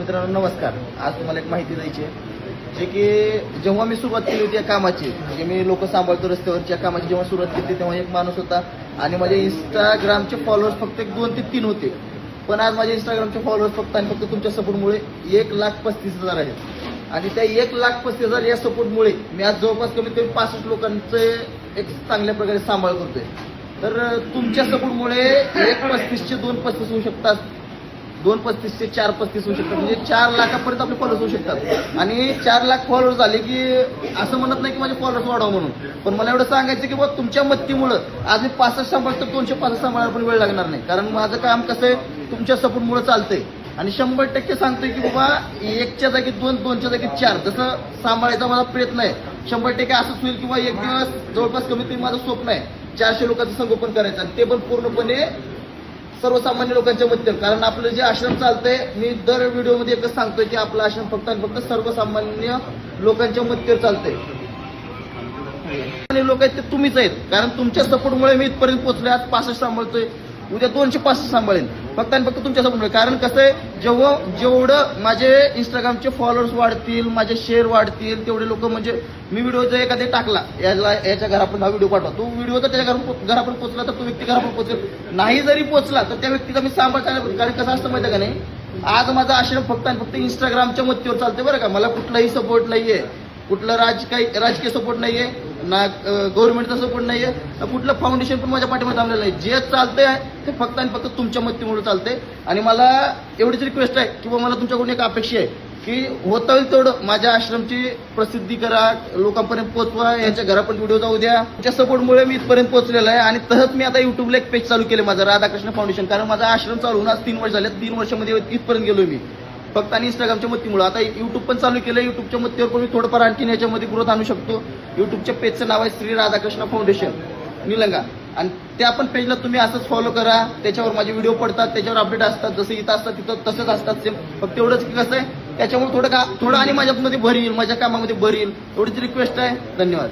मित्रांनो नमस्कार. आज तुम्हाला एक माहिती द्यायची आहे. जे की जेव्हा मी सुरुवात केली होती या कामाची म्हणजे मी लोक सांभाळतो रस्त्यावरच्या कामाची जेव्हा सुरुवात केली तेव्हा एक माणूस होता आणि माझे इंस्टाग्रामचे फॉलोअर्स फक्त एक दोन ते तीन होते. पण आज माझे इंस्टाग्रामचे फॉलोअर्स फक्त आणि फक्त तुमच्या सपोर्टमुळे एक लाख पस्तीस हजार आहेत. आणि त्या एक लाख पस्तीस हजार या सपोर्टमुळे मी आज जवळपास कमीत कमी पासष्ट लोकांचे एक चांगल्या प्रकारे सांभाळ करतोय. तर तुमच्या सपोर्टमुळे एक पस्तीसचे दोन पस्तीस होऊ शकतात. दोन पस्तीस ते चार पस्तीस होऊ शकतात. म्हणजे चार लाखापर्यंत आपले फॉलोअर्स होऊ शकतात. आणि चार लाख फॉलोअर्स झाले की असं म्हणत नाही की माझे फॉलोअर्स वाढवा म्हणून. पण मला एवढं सांगायचं की बाबा तुमच्या मत्तीमुळं आज मी पासष्ट सांभाळतो दोनशे पासष्ट सांभाळायला पण वेळ लागणार नाही. कारण माझं काम कसं आहे तुमच्या सपोर्टमुळे चालतंय. आणि शंभर टक्के सांगतोय की बाबा एकच्या जागी दोन दोनच्या जागी चार. जसं सांभाळायचा माझा प्रयत्न आहे. शंभर टक्के असंच होईल किंवा एक दिवस जवळपास कमीत कमी माझं स्वप्न आहे. चारशे लोकांचं संगोपन करायचं आणि ते पण पूर्णपणे सर्वसामान्य लोकांच्या मध्यम कारण आपलं जे आश्रम चालतंय मी दर व्हिडिओमध्ये एकच सांगतोय की आपलं आश्रम फक्त आणि फक्त सर्वसामान्य लोकांच्या मदतीवर चालतंय. लोक आहेत ते तुम्हीच आहेत. कारण तुमच्या सपोर्टमुळे मी इथपर्यंत पोहोचले आज पासष्ट सांभाळतोय. उद्या दोनशे पासष्ट सांभाळेन. फक्त आणि फक्त तुमच्या सपोर्टमुळे कारण कसं आहे जेव्हा जेवढं माझे इंस्टाग्रामचे फॉलोअर्स वाढतील माझे शेअर वाढतील तेवढे लोक म्हणजे मी व्हिडिओ जर एखादे टाकला याला याच्या घरापर्यंत हा व्हिडिओ पाठवा. तो व्हिडिओ जर त्याच्या घरापर्यंत घरापर्यंत पोहोचला तर तो व्यक्ती घरापर्यंत पोहोचेल नाही जरी पोहोचला तर त्या व्यक्तीचा मी सांभाळ चालला कारण कसं असतं माहिती आहे का नाही? आज माझा आश्रम फक्त आणि फक्त इंस्टाग्रामच्या मत्तीवर चालते बरं का. मला कुठलाही सपोर्ट नाहीये. कुठलं राजकीय राजकीय सपोर्ट नाहीये. ना गव्हर्नमेंटचा सपोर्ट नाही आहे ना कुठलं फाउंडेशन पण माझ्या पाठीमध्ये थांबलेलं आहे जे चालतंय ते फक्त आणि फक्त तुमच्या मदतीमुळे चालतंय. आणि मला एवढीच रिक्वेस्ट आहे किंवा मला तुमच्याकडून एक अपेक्षा आहे की होता होईल तेवढं माझ्या आश्रमची प्रसिद्धी करा लोकांपर्यंत पोहोचवा यांच्या घरापर्यंत व्हिडिओ जाऊ द्या. तुमच्या सपोर्टमुळे मी इथपर्यंत पोहोचलेलो आहे आणि तसंच मी आता युट्यूबला एक पेज चालू केलं माझं राधाकृष्ण फाउंडेशन कारण माझा आश्रम चालू होऊन आज तीन वर्ष झाले तीन वर्षामध्ये इथपर्यंत गेलो मी. फक्त आणि इंस्टाग्रामच्या मदतीमुळे. आता युट्यूब पण चालू केलं युट्यूबच्या मत्तीवर पण मी थोडंफार आणखीन याच्यामध्ये ग्रोथ आणू शकतो. युट्यूबच्या पेजचं नाव आहे श्री राधाकृष्ण फाउंडेशन निलंगा. आणि त्या पण पेजला तुम्ही असंच फॉलो करा. त्याच्यावर माझे व्हिडिओ पडतात. त्याच्यावर अपडेट असतात. जसं इथं असतात तिथं तसंच असतात. सेम फक्त एवढंच की कसं आहे त्याच्यामुळे थोडं का थोडं आणि माझ्यामध्ये भर येईल. माझ्या कामामध्ये भर येईल. एवढीच रिक्वेस्ट आहे. धन्यवाद.